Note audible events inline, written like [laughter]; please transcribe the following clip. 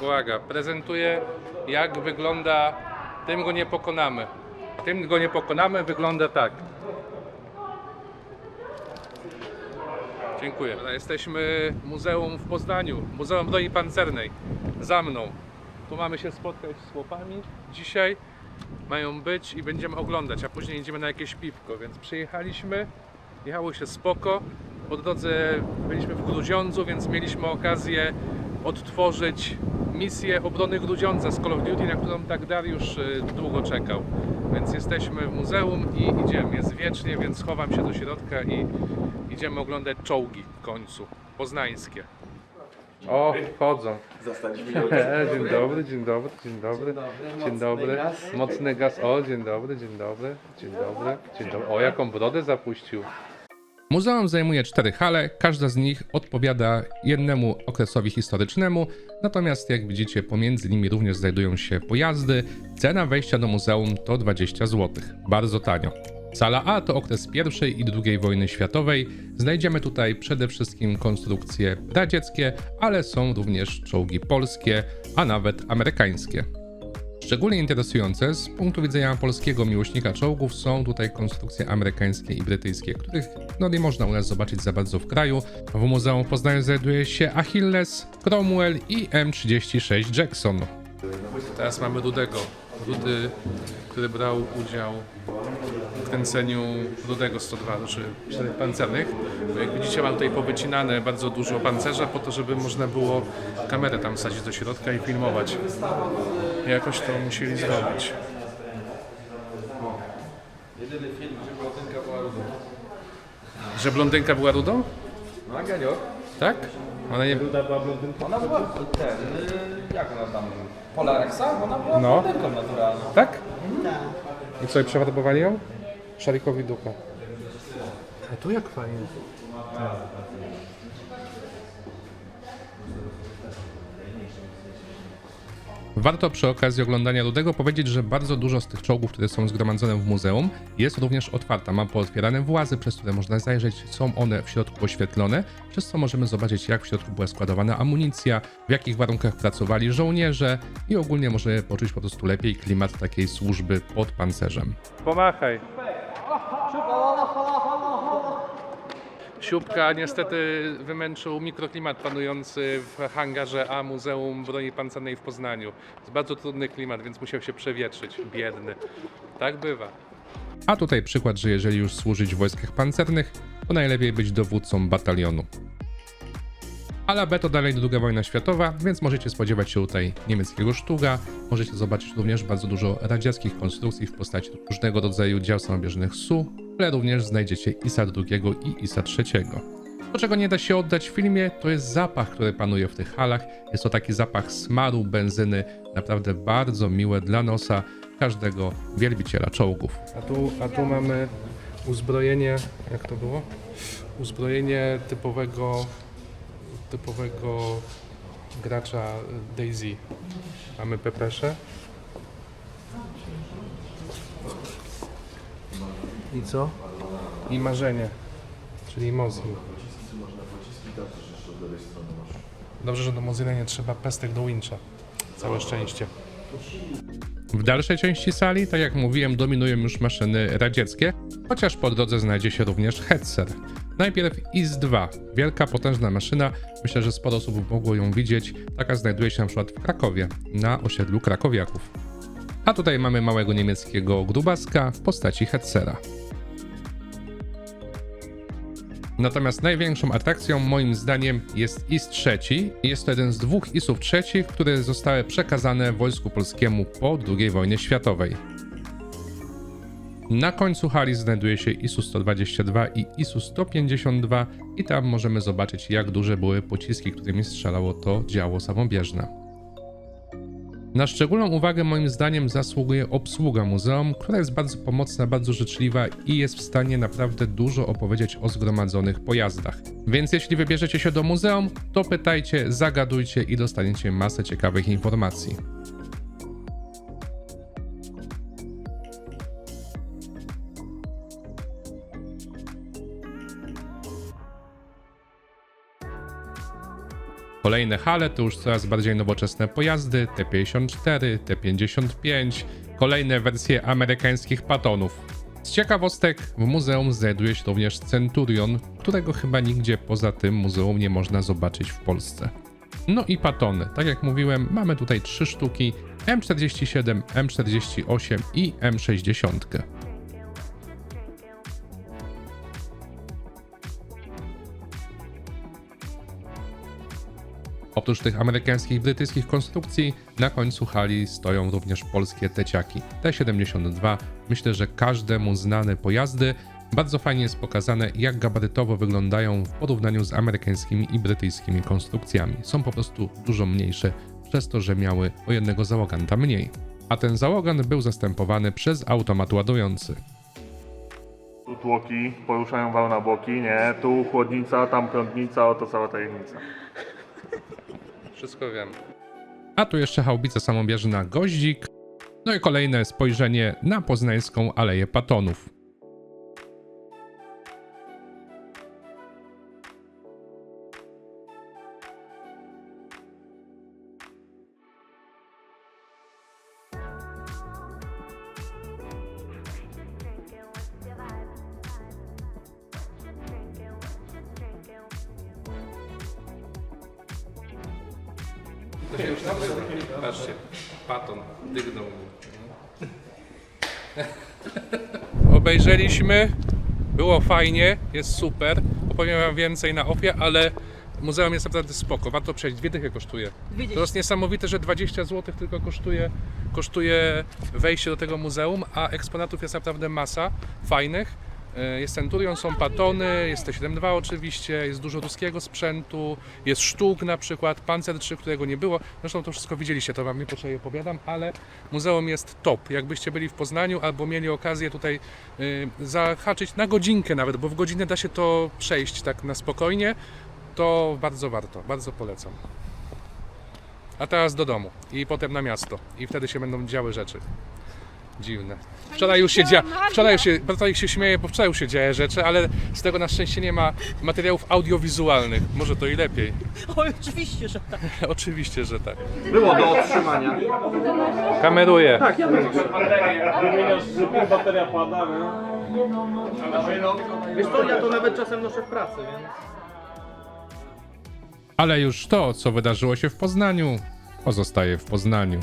Uwaga, prezentuję jak wygląda Tym go nie pokonamy. Tym go nie pokonamy wygląda tak. Dziękuję. Jesteśmy w muzeum w Poznaniu, Muzeum Broni Pancernej. Za mną. Tu mamy się spotkać z chłopami. Dzisiaj mają być i będziemy oglądać, a później idziemy na jakieś piwko, więc przyjechaliśmy. Jechało się spoko. Po drodze byliśmy w Grudziądzu, więc mieliśmy okazję odtworzyć misję obrony Grudziądza z Call of Duty, na którą tak Dariusz y, długo czekał. Więc jesteśmy w muzeum i idziemy. Jest wiecznie, więc chowam się do środka i idziemy oglądać czołgi w końcu. Poznańskie. O, wchodzą. Zastaliśmy [laughs] Dzień dobry, dzień dobry, dzień dobry. Dzień dobry. Mocny gaz. O, dzień dobry, dzień dobry, dzień dobry, dzień dobry. O, jaką brodę zapuścił. Muzeum zajmuje cztery hale, każda z nich odpowiada jednemu okresowi historycznemu, natomiast jak widzicie pomiędzy nimi również znajdują się pojazdy. Cena wejścia do muzeum to 20 zł, bardzo tanio. Sala A to okres I i II wojny światowej. Znajdziemy tutaj przede wszystkim konstrukcje radzieckie, ale są również czołgi polskie, a nawet amerykańskie. Szczególnie interesujące z punktu widzenia polskiego miłośnika czołgów są tutaj konstrukcje amerykańskie i brytyjskie, których no nie można u nas zobaczyć za bardzo w kraju. W Muzeum w Poznaniu znajduje się Achilles, Cromwell i M36 Jackson. Teraz mamy Rudego. Rudy, który brał udział w kręceniu Rudego 102, znaczy czterech pancernych. Bo jak widzicie mam tutaj powycinane bardzo dużo pancerza po to, żeby można było kamerę tam wsadzić do środka i filmować. Jakoś to musieli zrobić. Jedyny film, gdzie blondynka była rudą. Że blondynka była rudą? No, Genio. Tak? Ona nie... Ruda była blondynką? Ona była ten, y, jak ona tam, Polarexa? Ona była No. blondynką naturalną. Tak? I co, i przefarbowali ją? Szarikowi dupę. A tu jak fajnie. Warto przy okazji oglądania Rudego powiedzieć, że bardzo dużo z tych czołgów, które są zgromadzone w muzeum, jest również otwarta. Ma pootwierane włazy, przez które można zajrzeć. Są one w środku oświetlone, przez co możemy zobaczyć, jak w środku była składowana amunicja, w jakich warunkach pracowali żołnierze i ogólnie możemy poczuć po prostu lepiej klimat takiej służby pod pancerzem. Pomachaj. Siupka niestety wymęczył mikroklimat panujący w hangarze A Muzeum Broni Pancernej w Poznaniu. Jest bardzo trudny klimat, więc musiał się przewietrzyć. Biedny. Tak bywa. A tutaj przykład, że jeżeli już służyć w wojskach pancernych, to najlepiej być dowódcą batalionu. Ale B to dalej II wojna światowa, więc możecie spodziewać się tutaj niemieckiego sztuga. Możecie zobaczyć również bardzo dużo radzieckich konstrukcji w postaci różnego rodzaju dział samobieżnych SU, ale również znajdziecie ISA II i ISA III. To, czego nie da się oddać w filmie, to jest zapach, który panuje w tych halach. Jest to taki zapach smaru, benzyny, naprawdę bardzo miłe dla nosa każdego wielbiciela czołgów. A tu, a tu mamy uzbrojenie, jak to było? Uzbrojenie typowego typowego gracza Daisy. Mamy pepesze. I co? I marzenie, czyli Mozin. Dobrze, że do Mozilla nie trzeba pestek do wincha. Całe szczęście. W dalszej części sali, tak jak mówiłem, dominują już maszyny radzieckie, chociaż po drodze znajdzie się również Hetzer. Najpierw IS-2, wielka, potężna maszyna. Myślę, że sporo osób mogło ją widzieć. Taka znajduje się na przykład w Krakowie, na osiedlu Krakowiaków. A tutaj mamy małego niemieckiego grubaska w postaci Hetzera. Natomiast największą atrakcją moim zdaniem jest IS trzeci. Jest to jeden z dwóch ISów trzecich, które zostały przekazane wojsku polskiemu po II wojnie światowej. Na końcu hali znajduje się ISU 122 i ISU 152 i tam możemy zobaczyć jak duże były pociski, którymi strzelało to działo samobieżne. Na szczególną uwagę moim zdaniem zasługuje obsługa muzeum, która jest bardzo pomocna, bardzo życzliwa i jest w stanie naprawdę dużo opowiedzieć o zgromadzonych pojazdach. Więc jeśli wybierzecie się do muzeum, to pytajcie, zagadujcie i dostaniecie masę ciekawych informacji. Kolejne hale to już coraz bardziej nowoczesne pojazdy T54, T55, kolejne wersje amerykańskich patonów. Z ciekawostek w muzeum znajduje się również Centurion, którego chyba nigdzie poza tym muzeum nie można zobaczyć w Polsce. No i patony. Tak jak mówiłem, mamy tutaj trzy sztuki: M47, M48 i M60. Oprócz tych amerykańskich brytyjskich konstrukcji, na końcu hali stoją również polskie teciaki T72. Myślę, że każdemu znane pojazdy. Bardzo fajnie jest pokazane, jak gabarytowo wyglądają w porównaniu z amerykańskimi i brytyjskimi konstrukcjami. Są po prostu dużo mniejsze, przez to, że miały o jednego załoganta mniej. A ten załogan był zastępowany przez automat ładujący. Tu tłoki poruszają wał na boki, nie? Tu chłodnica, tam prądnica, oto cała tajemnica. Wszystko wiem. A tu jeszcze chałbica samobieżna Goździk. No i kolejne spojrzenie na poznańską Aleję Patonów. Patrzcie, paton dygnął Obejrzeliśmy, było fajnie, jest super. Opowiem wam więcej na ofie, ale muzeum jest naprawdę spoko. Warto przejść. Dwie dychy kosztuje. To jest niesamowite, że 20 zł tylko kosztuje, kosztuje wejście do tego muzeum, a eksponatów jest naprawdę masa fajnych. E, Jest Centurion, są patony, jest T72 oczywiście, jest dużo ruskiego sprzętu, jest sztuk na przykład, Panzer 3, którego nie było. Zresztą to wszystko widzieliście, to wam nie potrzebnie opowiadam, ale muzeum jest top. Jakbyście byli w Poznaniu albo mieli okazję tutaj y, zahaczyć na godzinkę nawet, bo w godzinę da się to przejść tak na spokojnie, to bardzo warto, bardzo polecam. A teraz do domu i potem na miasto i wtedy się będą działy rzeczy. Dziwne. Wczoraj już się dzia... Wczoraj już się, wczoraj się śmieję, bo wczoraj już się dzieje rzeczy, ale z tego na szczęście nie ma materiałów audiowizualnych. Może to i lepiej. O, oczywiście, że tak. [laughs] Oczywiście, że tak. Było do otrzymania. Kameruję. Bateria pada, nie? Wiesz co, ja to nawet czasem noszę w pracy, więc... Ale już to, co wydarzyło się w Poznaniu, pozostaje w Poznaniu.